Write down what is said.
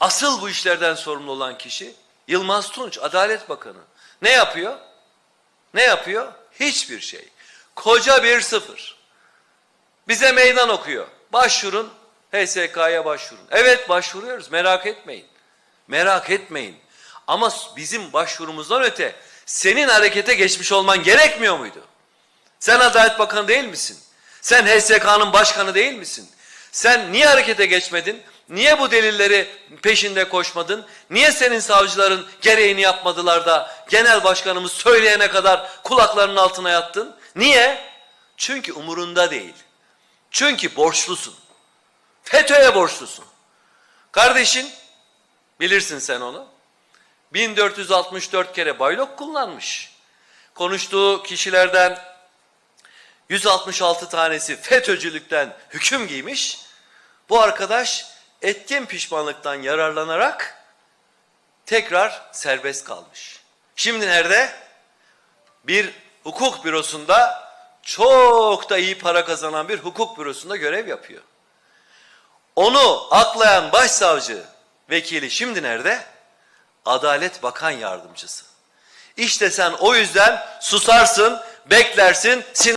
Asıl bu işlerden sorumlu olan kişi Yılmaz Tunç, Adalet Bakanı. Ne yapıyor? Ne yapıyor? Hiçbir şey. Koca bir sıfır. Bize meydan okuyor. Başvurun, HSK'ya başvurun. Evet başvuruyoruz, merak etmeyin. Merak etmeyin. Ama bizim başvurumuzdan öte senin harekete geçmiş olman gerekmiyor muydu? Sen Adalet Bakanı değil misin? Sen HSK'nın başkanı değil misin? Sen niye harekete geçmedin? Niye bu delilleri peşinde koşmadın? Niye senin savcıların gereğini yapmadılar da genel başkanımız söyleyene kadar kulaklarının altına yattın? Niye? Çünkü umurunda değil. Çünkü borçlusun. FETÖ'ye borçlusun. Kardeşin, bilirsin sen onu, 1464 kere baylok kullanmış. Konuştuğu kişilerden 166 tanesi FETÖ'cülükten hüküm giymiş. Bu arkadaş etkin pişmanlıktan yararlanarak tekrar serbest kalmış. Şimdi nerede? Bir hukuk bürosunda çok da iyi para kazanan bir hukuk bürosunda görev yapıyor. Onu aklayan başsavcı vekili şimdi nerede? Adalet Bakan Yardımcısı. İşte sen o yüzden susarsın, beklersin, sin